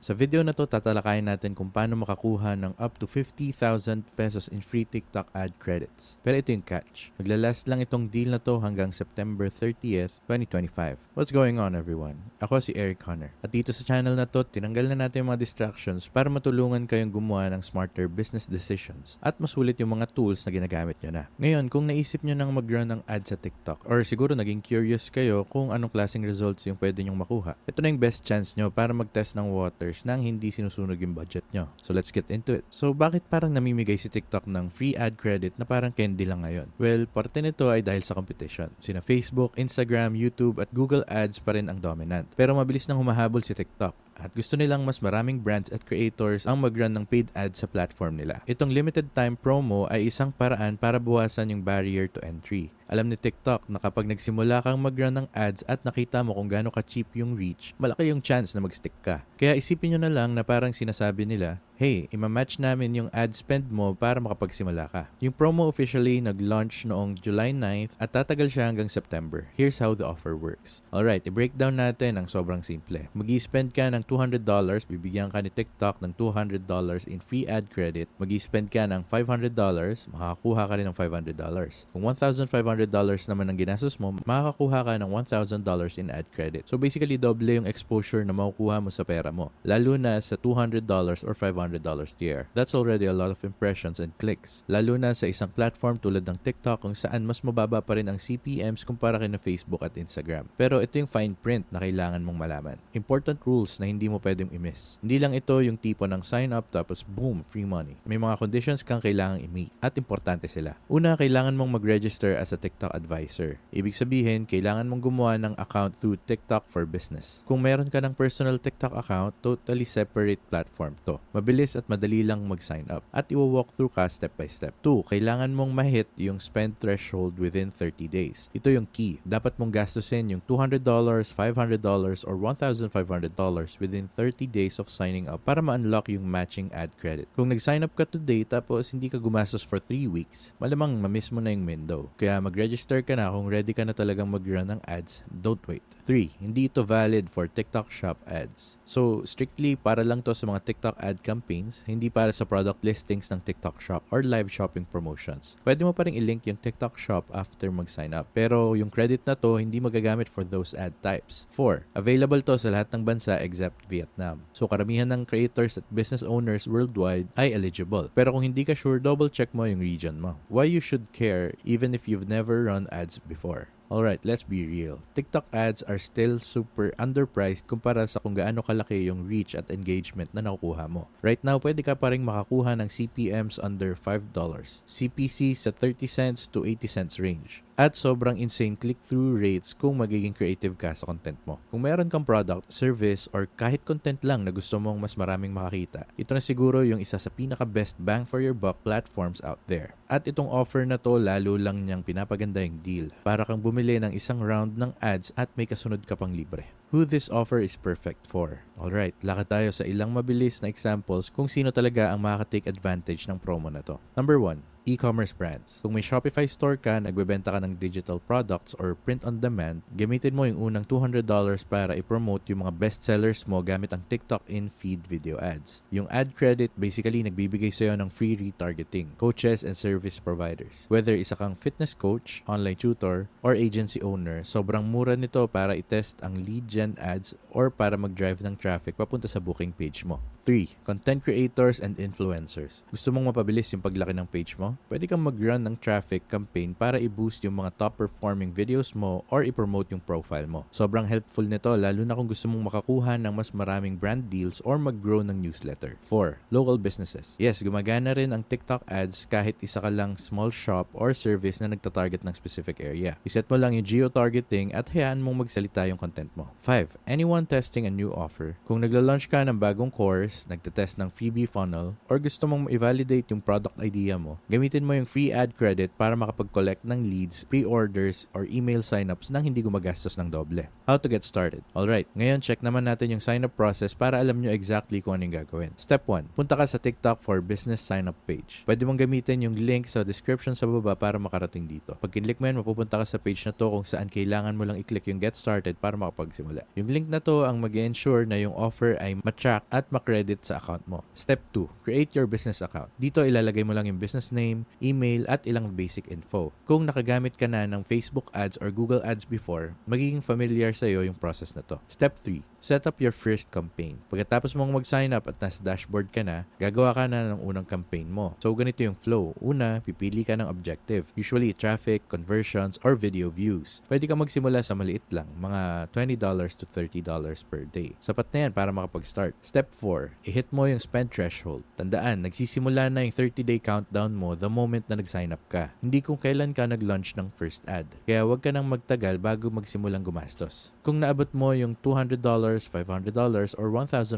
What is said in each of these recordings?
Sa video na to, tatalakayin natin kung paano makakuha ng up to 50,000 pesos in free TikTok ad credits. Pero ito yung catch. Maglalast lang itong deal na to hanggang September 30th, 2025. What's going on everyone? Ako si Eric Connor. At dito sa channel na to, tinanggal na natin yung mga distractions para matulungan kayong gumawa ng smarter business decisions at masulit yung mga tools na ginagamit nyo na. Ngayon, kung naisip nyo nang mag-run ng ad sa TikTok or siguro naging curious kayo kung anong klaseng results yung pwede nyong makuha, ito na yung best chance nyo para mag-test ng waters nang hindi sinusunog yung budget nyo. So let's get into it. So bakit parang namimigay si TikTok ng free ad credit na parang candy lang ngayon? Well, parte nito ay dahil sa competition. Sina Facebook, Instagram, YouTube at Google Ads pa rin ang dominant. Pero mabilis nang humahabol si TikTok at gusto nilang mas maraming brands at creators ang mag-run ng paid ads sa platform nila. Itong limited time promo ay isang paraan para buwasan yung barrier to entry. Alam ni TikTok na kapag nagsimula kang mag-run ng ads at nakita mo kung gaano ka-cheap yung reach, malaki yung chance na mag-stick ka. Kaya isipin nyo na lang na parang sinasabi nila, hey, imamatch namin yung ad spend mo para makapagsimula ka. Yung promo officially nag-launch noong July 9th at tatagal siya hanggang September. Here's how the offer works. Alright, i-breakdown natin ang sobrang simple. mag spend ka ng $200, bibigyan ka ni TikTok ng $200 in free ad credit. mag spend ka ng $500, makakakuha ka rin ng $500. Kung $1,500 naman ang ginastos mo, makakakuha ka ng $1,000 in ad credit. So basically, doble yung exposure na makukuha mo sa pera mo. Lalo na sa $200 or $500 tier. That's already a lot of impressions and clicks. Lalo na sa isang platform tulad ng TikTok kung saan mas mababa pa rin ang CPMs kumpara kay na Facebook at Instagram. Pero ito yung fine print na kailangan mong malaman. Important rules na hindi mo pwedeng i-miss. Hindi lang ito yung tipo ng sign up tapos boom, free money. May mga conditions kang kailangang i-meet at importante sila. Una, kailangan mong mag-register as a TikTok advisor. Ibig sabihin, kailangan mong gumawa ng account through TikTok for Business. Kung meron ka ng personal TikTok account, totally separate platform to. Mabilis at madali lang mag-sign up at i-walk through ka step by step. 2. Kailangan mong ma-hit yung spend threshold within 30 days. Ito yung key. Dapat mong gastusin yung $200, $500, or $1,500 within 30 days of signing up para ma-unlock yung matching ad credit. Kung nag-sign up ka today tapos hindi ka gumastos for 3 weeks, malamang ma-miss mo na yung window. Kaya mag-register ka na kung ready ka na talagang mag-run ng ads, don't wait. 3. Hindi ito valid for TikTok Shop ads. So, strictly para lang to sa mga TikTok ad campaigns, hindi para sa product listings ng TikTok Shop or live shopping promotions. Pwede mo pa rin i-link yung TikTok Shop after mag-sign up. Pero yung credit na to, hindi magagamit for those ad types. 4. Available to sa lahat ng bansa except Vietnam. So, karamihan ng creators at business owners worldwide ay eligible. Pero kung hindi ka sure, double check mo yung region mo. Why you should care even if you've never run ads before. Alright, let's be real. TikTok ads are still super underpriced kumpara sa kung gaano kalaki yung reach at engagement na nakukuha mo. Right now, pwede ka pa rin makakuha ng CPMs under $5. CPC sa 30 cents to 80 cents range at sobrang insane click-through rates kung magiging creative ka sa content mo. Kung meron kang product, service, or kahit content lang na gusto mong mas maraming makakita, ito na siguro yung isa sa pinaka-best bang for your buck platforms out there. At itong offer na to lalo lang niyang pinapaganda yung deal para kang bumili ng isang round ng ads at may kasunod ka pang libre. Who this offer is perfect for. Alright, lakad tayo sa ilang mabilis na examples kung sino talaga ang makaka-take advantage ng promo na to. Number 1, e-commerce brands. Kung may Shopify store ka, nagbebenta ka ng digital products or print on demand, gamitin mo yung unang $200 para i-promote yung mga best sellers mo gamit ang TikTok in-feed video ads. Yung ad credit basically nagbibigay sa'yo ng free retargeting, coaches and service providers. Whether isa kang fitness coach, online tutor, or agency owner, sobrang mura nito para i-test ang lead gen ads or para mag-drive ng traffic papunta sa booking page mo. 3. Content creators and influencers. Gusto mong mapabilis yung paglaki ng page mo? Pwede kang mag-run ng traffic campaign para i-boost yung mga top performing videos mo or i-promote yung profile mo. Sobrang helpful nito lalo na kung gusto mong makakuha ng mas maraming brand deals or mag-grow ng newsletter. 4. Local businesses. Yes, gumagana rin ang TikTok ads kahit isa ka lang small shop or service na nagta-target ng specific area. Iset mo lang yung geo-targeting at hayaan mong magsalita yung content mo. 5. Anyone testing a new offer. Kung nagla-launch ka ng bagong course, nagtetest ng freebie funnel, or gusto mong i-validate yung product idea mo, gamitin mo yung free ad credit para makapag-collect ng leads, pre-orders, or email signups nang hindi gumagastos ng doble. How to get started? Alright, ngayon check naman natin yung sign-up process para alam nyo exactly kung anong gagawin. Step 1. Punta ka sa TikTok for Business Sign-up page. Pwede mong gamitin yung link sa description sa baba para makarating dito. Pag kinlik mo yan, mapupunta ka sa page na to kung saan kailangan mo lang i-click yung Get Started para makapagsimula. Yung link na to ang mag ensure na yung offer ay ma-track at ma-credit sa account mo. Step 2, create your business account. Dito ilalagay mo lang yung business name, email, at ilang basic info. Kung nakagamit ka na ng Facebook ads or Google ads before, magiging familiar sa'yo yung process na to. Step 3, set up your first campaign. Pagkatapos mong mag-sign up at nasa dashboard ka na, gagawa ka na ng unang campaign mo. So, ganito yung flow. Una, pipili ka ng objective. Usually, traffic, conversions, or video views. Pwede ka magsimula sa maliit lang, mga $20 to $30 per day. Sapat na yan para makapag-start. Step 4, i-hit mo yung spend threshold. Tandaan, nagsisimula na yung 30-day countdown mo the moment na nag-sign up ka. Hindi kung kailan ka nag-launch ng first ad. Kaya huwag ka nang magtagal bago magsimulang gumastos. Kung naabot mo yung $200, $500, or $1,500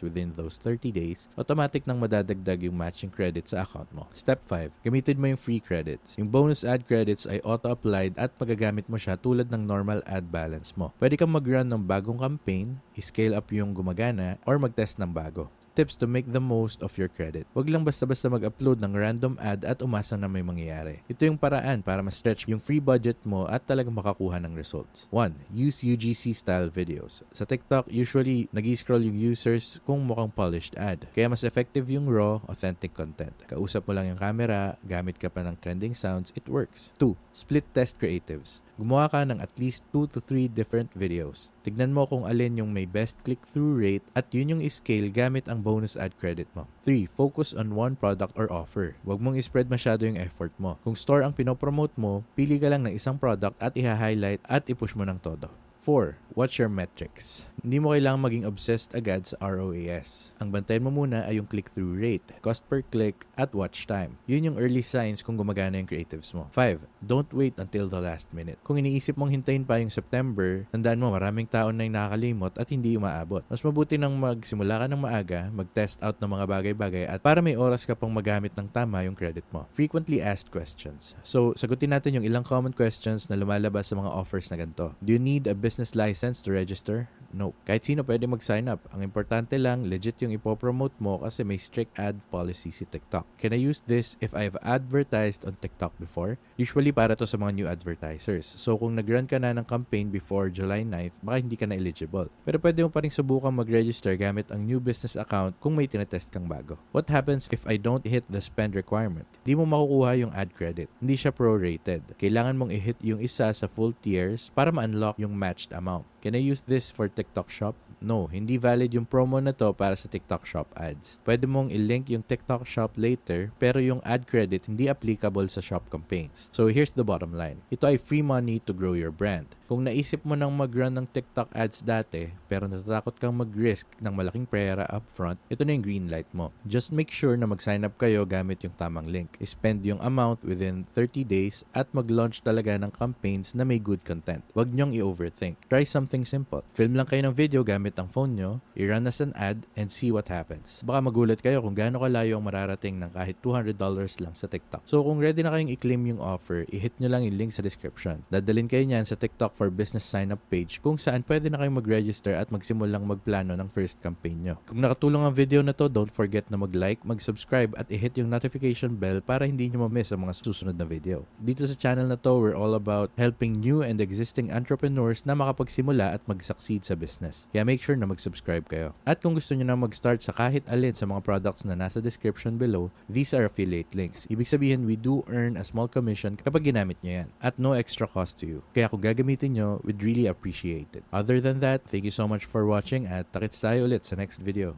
within those 30 days, automatic nang madadagdag yung matching credit sa account mo. Step 5, gamitin mo yung free credits. Yung bonus ad credits ay auto-applied at magagamit mo siya tulad ng normal ad balance mo. Pwede kang mag-run ng bagong campaign, i-scale up yung gumagana, or mag-test ng bago tips to make the most of your credit. Huwag lang basta-basta mag-upload ng random ad at umasa na may mangyayari. Ito yung paraan para ma-stretch yung free budget mo at talagang makakuha ng results. 1. Use UGC style videos. Sa TikTok, usually nag scroll yung users kung mukhang polished ad. Kaya mas effective yung raw, authentic content. Kausap mo lang yung camera, gamit ka pa ng trending sounds, it works. 2. Split test creatives. Gumawa ka ng at least 2 to 3 different videos. Tignan mo kung alin yung may best click-through rate at yun yung scale gamit ang bonus ad credit mo. 3. Focus on one product or offer. Huwag mong spread masyado yung effort mo. Kung store ang pinopromote mo, pili ka lang ng isang product at i-highlight at i-push mo ng todo. 4. Watch your metrics. Hindi mo kailangang maging obsessed agad sa ROAS. Ang bantayan mo muna ay yung click-through rate, cost per click, at watch time. Yun yung early signs kung gumagana yung creatives mo. 5. Don't wait until the last minute. Kung iniisip mong hintayin pa yung September, tandaan mo maraming tao na yung nakakalimot at hindi umaabot. Mas mabuti nang magsimula ka ng maaga, mag-test out ng mga bagay-bagay at para may oras ka pang magamit ng tama yung credit mo. Frequently asked questions. So, sagutin natin yung ilang common questions na lumalabas sa mga offers na ganito. Do you need a business license to register? No. Kahit sino pwede mag-sign up. Ang importante lang, legit yung ipopromote mo kasi may strict ad policy si TikTok. Can I use this if I've advertised on TikTok before? Usually para to sa mga new advertisers. So kung nag-run ka na ng campaign before July 9th, baka hindi ka na eligible. Pero pwede mo pa rin subukan mag-register gamit ang new business account kung may tinetest kang bago. What happens if I don't hit the spend requirement? Di mo makukuha yung ad credit. Hindi siya pro-rated. Kailangan mong i-hit yung isa sa full tiers para ma-unlock yung matched amount. Can I use this for TikTok Shop? No, hindi valid yung promo na to para sa TikTok Shop ads. Pwede mong i-link yung TikTok Shop later, pero yung ad credit hindi applicable sa shop campaigns. So here's the bottom line. Ito ay free money to grow your brand. Kung naisip mo nang mag-run ng TikTok ads dati, pero natatakot kang mag-risk ng malaking pera upfront, ito na yung green light mo. Just make sure na mag-sign up kayo gamit yung tamang link. Spend yung amount within 30 days at mag-launch talaga ng campaigns na may good content. Huwag nyong i-overthink. Try something simple. Film lang kayo ng video gamit ang phone nyo, i-run as an ad, and see what happens. Baka magulat kayo kung gaano kalayo ang mararating ng kahit $200 lang sa TikTok. So kung ready na kayong i-claim yung offer, i-hit nyo lang yung link sa description. Dadalin kayo niyan sa TikTok for Business sign-up page kung saan pwede na kayong mag-register at magsimulang magplano ng first campaign nyo. Kung nakatulong ang video na to, don't forget na mag-like, mag-subscribe at i-hit yung notification bell para hindi nyo ma-miss ang mga susunod na video. Dito sa channel na to, we're all about helping new and existing entrepreneurs na makapagsimula at mag-succeed sa business. Kaya make sure na mag-subscribe kayo. At kung gusto nyo na mag-start sa kahit alin sa mga products na nasa description below, these are affiliate links. Ibig sabihin, we do earn a small commission kapag ginamit nyo yan at no extra cost to you. Kaya kung gagamitin nyo, we'd really appreciate it. Other than that, thank you so much for watching at takits tayo ulit sa next video.